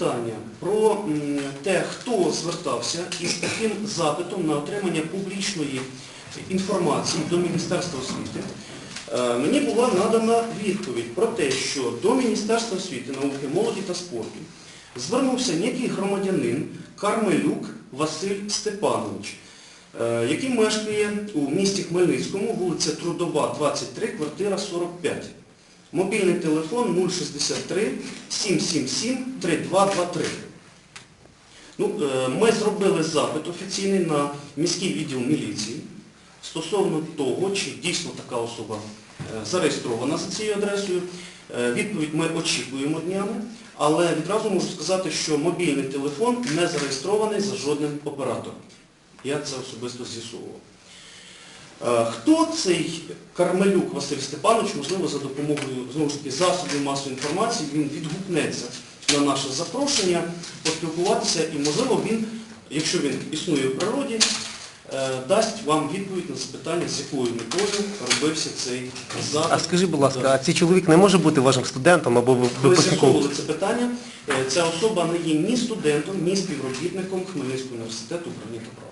питання про те, хто звертався із таким запитом на отримання публічної інформації до Міністерства освіти, е, мені була надана відповідь про те, що до Міністерства освіти, науки, молоді та спорту звернувся некий громадянин Кармелюк Василь Степанович, е, який мешкає у місті Хмельницькому, вулиця Трудова, 23, квартира 45. Мобільний телефон 063 777 3223. Ну, е, ми зробили запит офіційний на міський відділ міліції стосовно того, чи дійсно така особа е, зареєстрована за цією адресою. Е, Відповідь ми очікуємо днями, але відразу можу сказати, що мобільний телефон не зареєстрований за жодним оператором. Я це особисто з'ясовував. Е, Хто цей Кармелюк Василь Степанович, можливо, за допомогою знову ж таки засобів масової інформації, він відгукнеться на наше запрошення поспілкуватися і, можливо, він, якщо він існує в природі, е, дасть вам відповідь на запитання, з якою метою робився цей запит. А скажіть, будь ласка, а цей чоловік не може бути вашим студентом або Ми випускником? з'ясовували це питання. Е, Ця особа не є ні студентом, ні співробітником Хмельницького університету управління права.